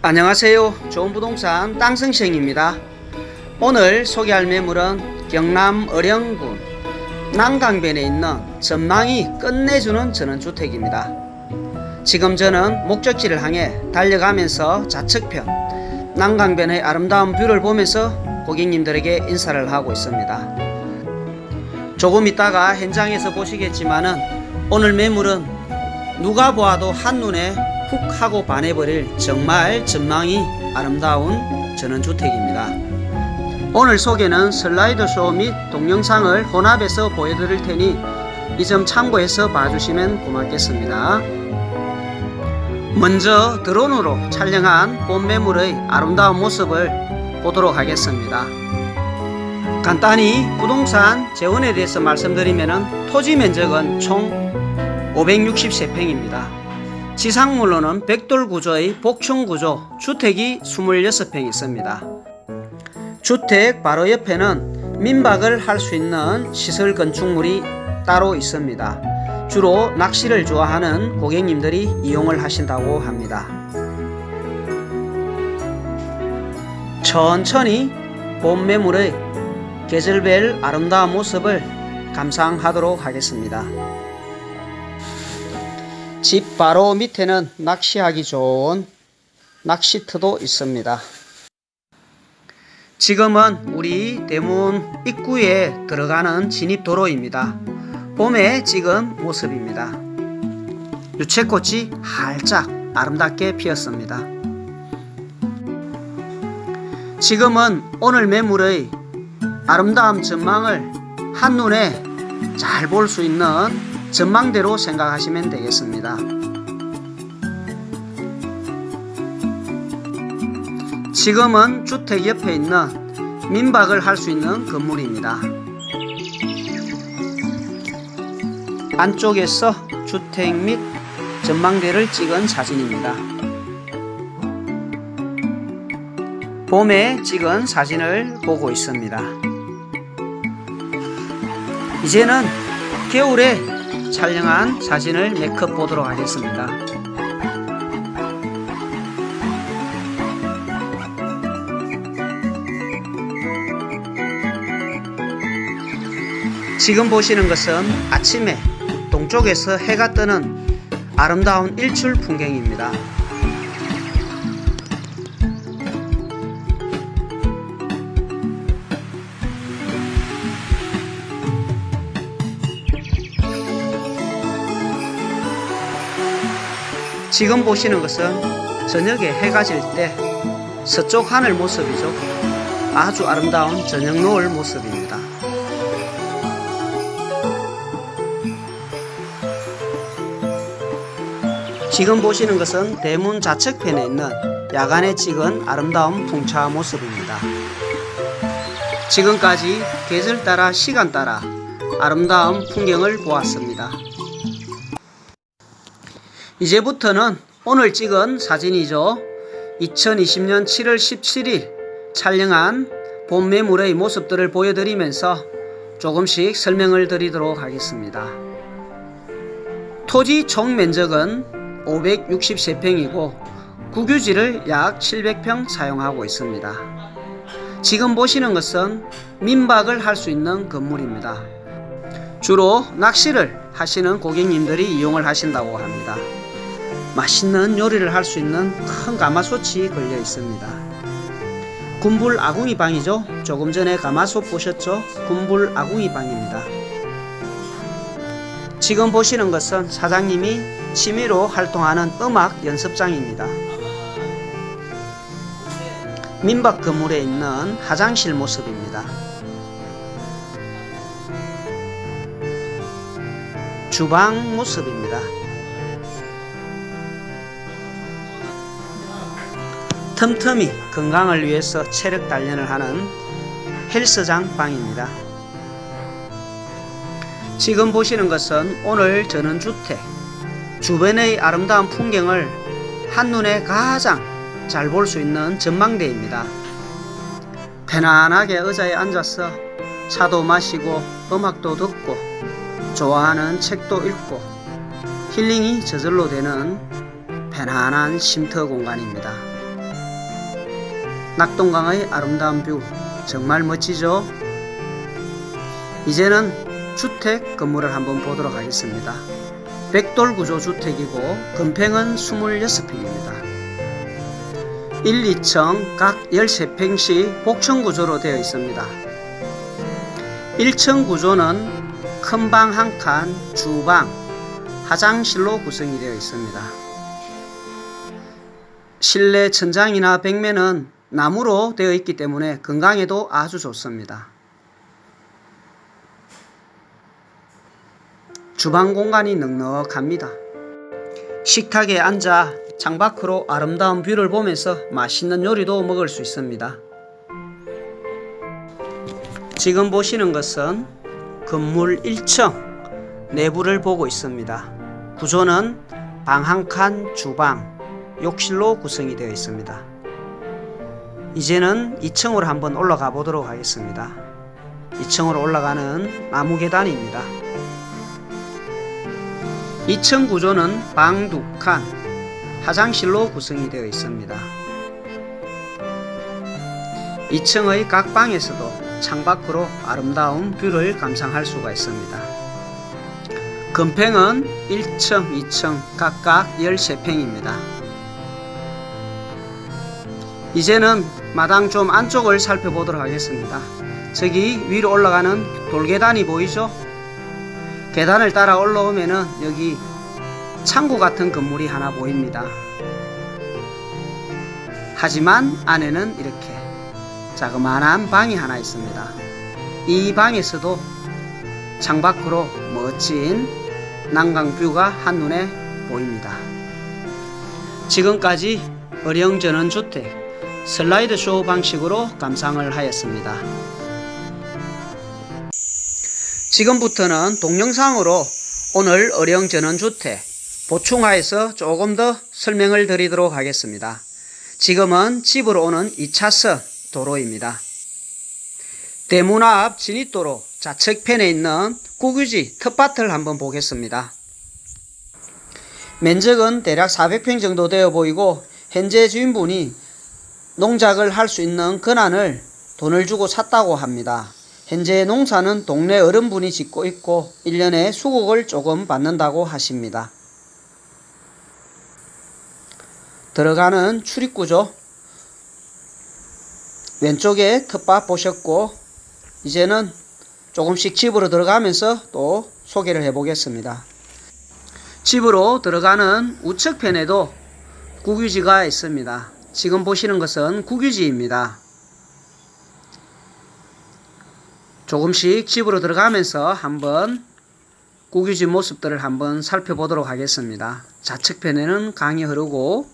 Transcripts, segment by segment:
안녕하세요. 좋은 부동산 땅성시행입니다. 오늘 소개할 매물은 경남 어령군 난강변에 있는 전망이 끝내주는 전원주택입니다. 지금 저는 목적지를 향해 달려가면서 좌측편 난강변의 아름다운 뷰를 보면서 고객님들에게 인사를 하고 있습니다. 조금 있다가 현장에서 보시겠지만은 오늘 매물은 누가 보아도 한눈에 훅 하고 반해버릴 정말 전망이 아름다운 전원주택입니다. 오늘 소개는 슬라이드 쇼 및 동영상을 혼합해서 보여드릴 테니 이 점 참고해서 봐주시면 고맙겠습니다. 먼저 드론으로 촬영한 본 매물의 아름다운 모습을 보도록 하겠습니다. 간단히 부동산 재원에 대해서 말씀드리면 토지 면적은 총 563평입니다. 지상물로는 백돌 구조의 복층 구조 주택이 26평 있습니다. 주택 바로 옆에는 민박을 할 수 있는 시설 건축물이 따로 있습니다. 주로 낚시를 좋아하는 고객님들이 이용을 하신다고 합니다. 천천히 본 매물의 계절별 아름다운 모습을 감상하도록 하겠습니다. 집 바로 밑에는 낚시하기 좋은 낚시터도 있습니다. 지금은 우리 대문 입구에 들어가는 진입도로입니다. 봄에 찍은 모습입니다. 유채꽃이 활짝 아름답게 피었습니다. 지금은 오늘 매물의 아름다운 전망을 한눈에 잘 볼 수 있는 전망대로 생각하시면 되겠습니다. 지금은 주택 옆에 있는 민박을 할 수 있는 건물입니다. 안쪽에서 주택 및 전망대를 찍은 사진입니다. 봄에 찍은 사진을 보고 있습니다. 이제는 겨울에 촬영한 사진을 메이크업 보도록 하겠습니다. 지금 보시는 것은 아침에 동쪽에서 해가 뜨는 아름다운 일출 풍경입니다. 지금 보시는 것은 저녁에 해가 질 때 서쪽 하늘 모습이죠. 아주 아름다운 저녁 노을 모습입니다. 지금 보시는 것은 대문 좌측편에 있는 야간에 찍은 아름다운 풍차 모습입니다. 지금까지 계절 따라 시간 따라 아름다운 풍경을 보았습니다. 이제부터는 오늘 찍은 사진이죠. 2020년 7월 17일 촬영한 본 매물의 모습들을 보여드리면서 조금씩 설명을 드리도록 하겠습니다. 토지 총 면적은 563평이고 국유지를 약 700평 사용하고 있습니다. 지금 보시는 것은 민박을 할 수 있는 건물입니다. 주로 낚시를 하시는 고객님들이 이용을 하신다고 합니다. 맛있는 요리를 할 수 있는 큰 가마솥이 걸려 있습니다. 군불 아궁이 방이죠. 조금 전에 가마솥 보셨죠? 군불 아궁이 방입니다. 지금 보시는 것은 사장님이 취미로 활동하는 음악 연습장입니다. 민박 건물에 있는 화장실 모습입니다. 주방 모습입니다. 틈틈이 건강을 위해서 체력 단련을 하는 헬스장 방입니다. 지금 보시는 것은 오늘 전원주택 주변의 아름다운 풍경을 한눈에 가장 잘 볼 수 있는 전망대입니다. 편안하게 의자에 앉아서 차도 마시고 음악도 듣고 좋아하는 책도 읽고 힐링이 저절로 되는 편안한 쉼터 공간입니다. 낙동강의 아름다운 뷰 정말 멋지죠? 이제는 주택 건물을 한번 보도록 하겠습니다. 백돌 구조 주택이고 건평은 26평입니다. 1, 2층 각 13평씩 복층 구조로 되어 있습니다. 1층 구조는 큰 방 한 칸, 주방, 화장실로 구성이 되어 있습니다. 실내 천장이나 벽면은 나무로 되어 있기 때문에 건강에도 아주 좋습니다. 주방 공간이 넉넉합니다. 식탁에 앉아 창밖으로 아름다운 뷰를 보면서 맛있는 요리도 먹을 수 있습니다. 지금 보시는 것은 건물 1층 내부를 보고 있습니다. 구조는 방 한 칸, 주방, 욕실로 구성이 되어 있습니다. 이제는 2층으로 한번 올라가 보도록 하겠습니다. 2층으로 올라가는 나무 계단입니다. 2층 구조는 방두 칸, 화장실로 구성이 되어 있습니다. 2층의 각 방에서도 창밖으로 아름다운 뷰를 감상할 수가 있습니다. 건평은 1층, 2층 각각 13평입니다. 이제는 마당 좀 안쪽을 살펴보도록 하겠습니다. 저기 위로 올라가는 돌계단이 보이죠? 계단을 따라 올라오면은 여기 창고 같은 건물이 하나 보입니다. 하지만 안에는 이렇게 자그마한 방이 하나 있습니다. 이 방에서도 창밖으로 멋진 난강뷰가 한눈에 보입니다. 지금까지 어령전원 주택 슬라이드 쇼 방식으로 감상을 하였습니다. 지금부터는 동영상으로 오늘 어령 전원 주택 보충하여서 조금 더 설명을 드리도록 하겠습니다. 지금은 집으로 오는 2차선 도로입니다. 대문 앞 진입도로 좌측편에 있는 국유지 텃밭을 한번 보겠습니다. 면적은 대략 400평 정도 되어 보이고 현재 주인분이 농작을 할 수 있는 근안을 돈을 주고 샀다고 합니다. 현재 농사는 동네 어른분이 짓고 있고 1년에 수국을 조금 받는다고 하십니다. 들어가는 출입구죠. 왼쪽에 텃밭 보셨고 이제는 조금씩 집으로 들어가면서 또 소개를 해 보겠습니다. 집으로 들어가는 우측편에도 국유지가 있습니다. 지금 보시는 것은 국유지입니다. 조금씩 집으로 들어가면서 한번 국유지 모습들을 한번 살펴보도록 하겠습니다. 좌측편에는 강이 흐르고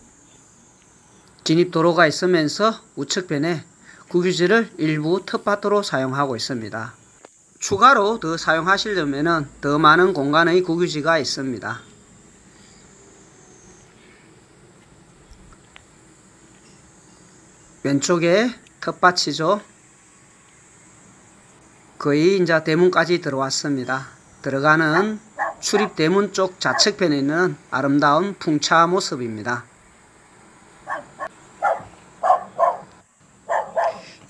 진입도로가 있으면서 우측편에 국유지를 일부 텃밭으로 사용하고 있습니다. 추가로 더 사용하시려면 더 많은 공간의 국유지가 있습니다. 왼쪽에 텃밭이죠. 거의 이제 대문까지 들어왔습니다. 들어가는 출입 대문 쪽 좌측편에 있는 아름다운 풍차 모습입니다.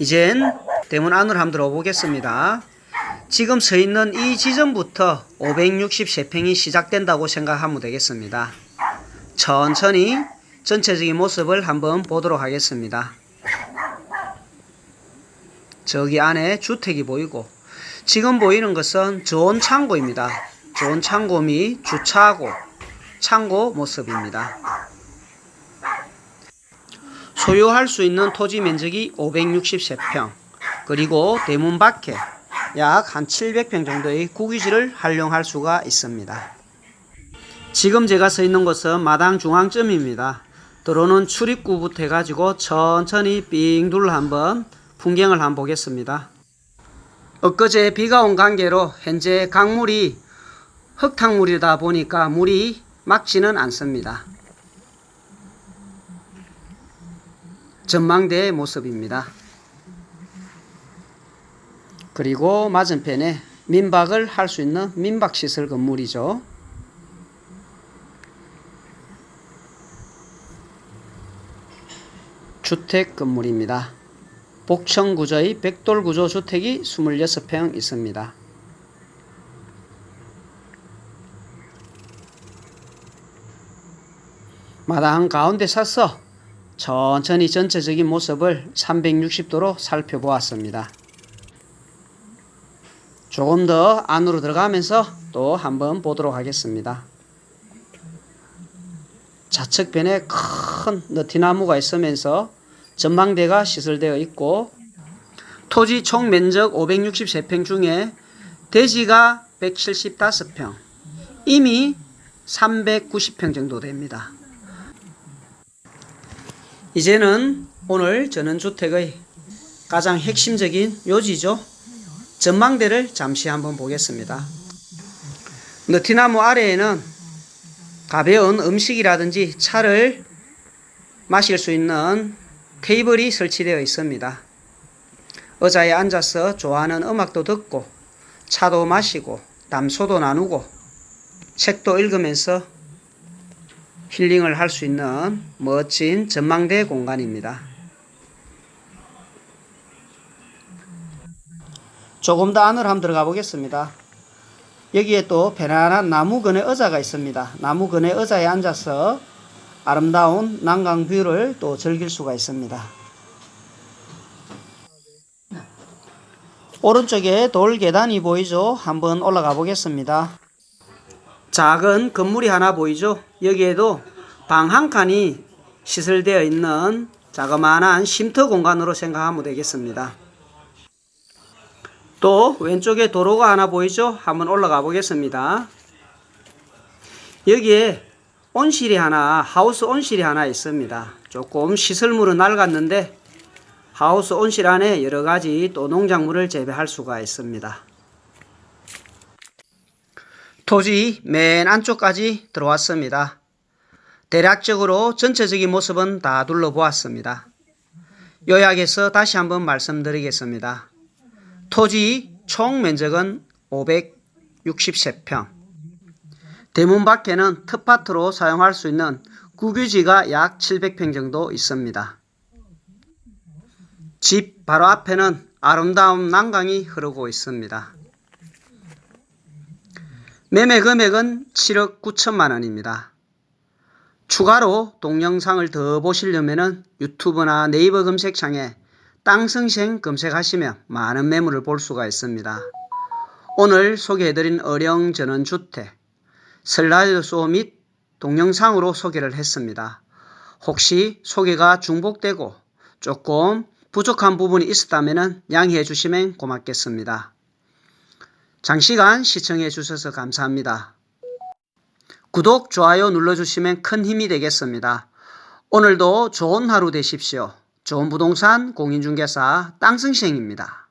이젠 대문 안으로 한번 들어보겠습니다. 지금 서 있는 이 지점부터 563평이 시작된다고 생각하면 되겠습니다. 천천히 전체적인 모습을 한번 보도록 하겠습니다. 저기 안에 주택이 보이고 지금 보이는 것은 좋은 창고입니다. 좋은 창고 및 주차하고 창고 모습입니다. 소유할 수 있는 토지 면적이 563평 그리고 대문 밖에 약 한 700평 정도의 국유지를 활용할 수가 있습니다. 지금 제가 서 있는 곳은 마당 중앙점입니다. 들어오는 출입구부터 해가지고 천천히 삥 둘러 한번 풍경을 한번 보겠습니다. 엊그제 비가 온 관계로 현재 강물이 흙탕물이다 보니까 물이 막지는 않습니다. 전망대의 모습입니다. 그리고 맞은편에 민박을 할 수 있는 민박시설 건물이죠. 주택 건물입니다. 복층 구조의 백돌 구조 주택이 26평 있습니다. 마당 가운데 서서 천천히 전체적인 모습을 360도로 살펴보았습니다. 조금 더 안으로 들어가면서 또 한번 보도록 하겠습니다. 좌측변에 큰 느티나무가 있으면서 전망대가 시설되어 있고 토지 총 면적 563평 중에 대지가 175평, 이미 390평 정도 됩니다. 이제는 오늘 전원주택의 가장 핵심적인 요지죠. 전망대를 잠시 한번 보겠습니다. 느티나무 아래에는 가벼운 음식이라든지 차를 마실 수 있는 테이블이 설치되어 있습니다. 의자에 앉아서 좋아하는 음악도 듣고 차도 마시고 담소도 나누고 책도 읽으면서 힐링을 할 수 있는 멋진 전망대 공간입니다. 조금 더 안으로 한번 들어가 보겠습니다. 여기에 또 편안한 나무 그네 의자가 있습니다. 나무 그네 의자에 앉아서 아름다운 난강 뷰를 또 즐길 수가 있습니다. 오른쪽에 돌 계단이 보이죠? 한번 올라가 보겠습니다. 작은 건물이 하나 보이죠? 여기에도 방 한 칸이 시설되어 있는 자그마한 쉼터 공간으로 생각하면 되겠습니다. 또 왼쪽에 도로가 하나 보이죠? 한번 올라가 보겠습니다. 여기에 온실이 하나, 하우스 온실이 하나 있습니다. 조금 시설물은 낡았는데 하우스 온실 안에 여러 가지 또 농작물을 재배할 수가 있습니다. 토지 맨 안쪽까지 들어왔습니다. 대략적으로 전체적인 모습은 다 둘러보았습니다. 요약해서 다시 한번 말씀드리겠습니다. 토지 총 면적은 563평. 대문 밖에는 텃밭으로 사용할 수 있는 구규지가 약 700평 정도 있습니다. 집 바로 앞에는 아름다운 난강이 흐르고 있습니다. 매매 금액은 7억 9천만 원입니다. 추가로 동영상을 더 보시려면 유튜브나 네이버 검색창에 땅성생 검색하시면 많은 매물을 볼 수가 있습니다. 오늘 소개해드린 어령 전원주택 슬라이드쇼 및 동영상으로 소개를 했습니다. 혹시 소개가 중복되고 조금 부족한 부분이 있었다면 양해해 주시면 고맙겠습니다. 장시간 시청해 주셔서 감사합니다. 구독, 좋아요 눌러주시면 큰 힘이 되겠습니다. 오늘도 좋은 하루 되십시오. 좋은 부동산 공인중개사 땅승시행입니다.